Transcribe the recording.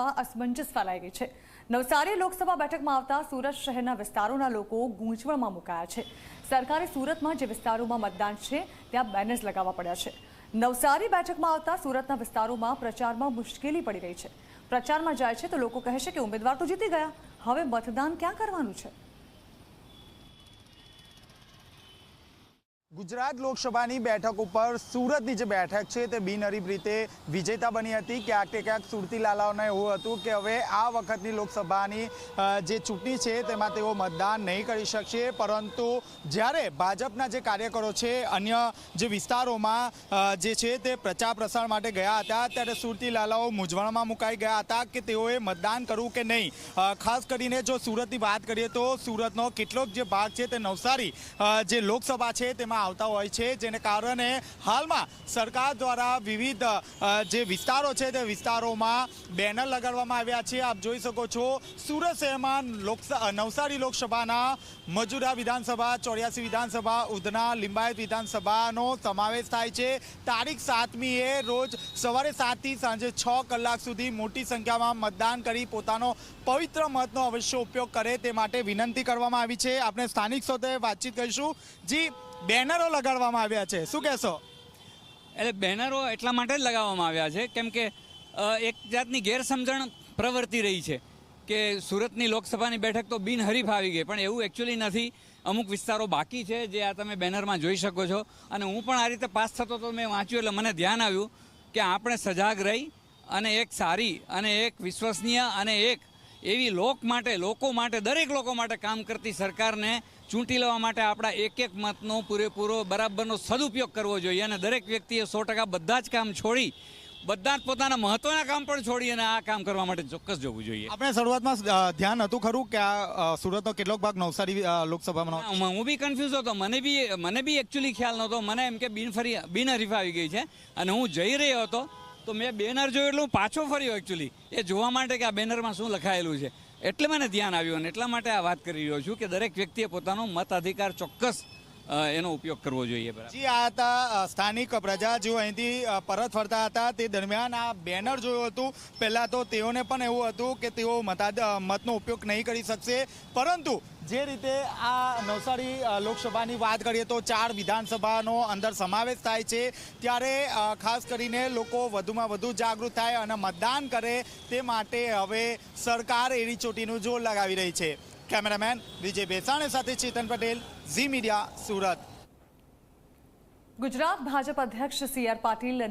લોકોમાં અસમંજસ ફેલાઈ ગઈ છે. નવસારી લોકસભા બેઠકમાં આવતા સુરત શહેરના વિસ્તારોના લોકો ગૂંચવણમાં મુકાયા છે. સરકારે સુરતમાં જે વિસ્તારોમાં મતદાન છે, ત્યાં બેનર્સ લગાવવા પડ્યા છે. નવસારી બેઠકમાં આવતા સુરતના વિસ્તારોમાં પ્રચારમાં મુશ્કેલી પડી રહી છે. પ્રચારમાં જાય છે તો લોકો કહે છે કે ઉમેદવાર તો જીતી ગયા. હવે મતદાન ક્યાં કરવાનું છે? ગુજરાત લોકસભાની બેઠક ઉપર સુરતની જે બેઠક છે તે બિનહરીફ રીતે વિજેતા બની હતી. ક્યાંક તે ક્યાંક સુરતી લાલાઓને એવું હતું કે હવે આ વખતની લોકસભાની જે ચૂંટણી છે તેમાં તેઓ મતદાન નહીં કરી શકશે. પરંતુ જ્યારે ભાજપના જે કાર્યકરો છે, અન્ય જે વિસ્તારોમાં જે છે તે પ્રચાર પ્રસાર માટે ગયા હતા, ત્યારે સુરતી લાલાઓ મૂંઝવણમાં મુકાઈ ગયા હતા કે તેઓએ મતદાન કરવું કે નહીં. ખાસ કરીને જો સુરતની વાત કરીએ તો સુરતનો કેટલોક જે ભાગ છે તે નવસારી જે લોકસભા છે તેમાં આવતા હોય છે, જેને કારણે હાલમાં સરકાર દ્વારા વિવિધ જે વિસ્તારો છે તે વિસ્તારોમાં બેનર લગાડવામાં આવ્યા છે. આપ જોઈ શકો છો, સુરત શહેરમાં લોકસ- નવસારી લોકસભાના મજુરા વિધાનસભા, ચોર્યાસી વિધાનસભા, ઉધના લિંબાયત વિધાનસભાનો સમાવેશ થાય છે. તારીખ સાતમી એ રોજ સવારે સાતથી સાંજે છ કલાક સુધી મોટી સંખ્યામાં મતદાન કરી પોતાનો પવિત્ર મતનો અવશ્ય ઉપયોગ કરે તે માટે વિનંતી કરવામાં આવી છે. આપણે સ્થાનિક સાથે વાતચીત કરીશું. જી બેનરો લગાડવામાં આવ્યા છે. શું કહેશો? એટલે બેનરો એટલા માટે જ લગાવવામાં આવ્યા છે, કેમ કે એક જાતની ગેરસમજણ પ્રવર્તી રહી છે કે સુરતની લોકસભાની બેઠક તો બિનહરીફ આવી ગઈ, પણ એવું એકચ્યુઅલી નથી. અમુક વિસ્તારો બાકી છે જે આ તમે બેનરમાં જોઈ શકો છો. અને હું પણ આ રીતે પાસ થતો તો મેં વાંચ્યું, એટલે મને ધ્યાન આવ્યું કે આપણે સજાગ રહી અને એક સારી અને એક વિશ્વસનીય અને એક એવી લોક માટે લોકો માટે દરેક લોકો માટે કામ કરતી સરકારને ચૂંટી લેવા માટે આપણા એક એક મતનો પૂરેપૂરો બરાબરનો સદુપયોગ કરવો જોઈએ અને દરેક વ્યક્તિએ સો ટકા બધા જ કામ છોડી બધા જ પોતાના મહત્વના કામ પણ છોડી અને આ કામ કરવા માટે ચોક્કસ જવું જોઈએ. આપણે શરૂઆતમાં ધ્યાન હતું ખરું કે આ સુરતનો કેટલોક ભાગ નવસારી લોકસભામાં હું હું બી કન્ફ્યુઝ હતો. મને બી મને બી એકચ્યુઅલી ખ્યાલ નહોતો. મને એમ કે બિનફરી બિનહરીફ આવી ગઈ છે. અને હું જઈ રહ્યો હતો. તો મેં બેનર જોયું એટલે હું પાછો ફર્યો એકચ્યુઅલી એ જોવા માટે કે આ બેનરમાં શું લખાયેલું છે. એટલે મને ધ્યાન આવ્યું અને એટલા માટે આ વાત કરી રહ્યો છું કે દરેક વ્યક્તિએ પોતાનો મતાધિકાર ચોક્કસ એનો ઉપયોગ કરવો જોઈએ જી, આ હતા સ્થાનિક પ્રજા જો અહીંથી પરત ફરતા હતા, તે દરમિયાન આ બેનર જોયું હતું. પહેલાં તો તેઓને પણ એવું હતું કે તેઓ મતા મતનો ઉપયોગ નહીં કરી શકશે. પરંતુ જે રીતે આ નવસારી લોકસભાની વાત કરીએ તો ચાર વિધાનસભાનો અંદર સમાવેશ થાય છે. ત્યારે ખાસ કરીને લોકો વધુમાં વધુ જાગૃત થાય અને મતદાન કરે તે માટે હવે સરકાર એડી ચોટીનું જોર લગાવી રહી છે. કેમેરામેન વિજય બેસાણે સાથે ચેતન પટેલ, ઝી મીડિયા, સુરત. ગુજરાત ભાજપ અધ્યક્ષ સી આર પાટીલ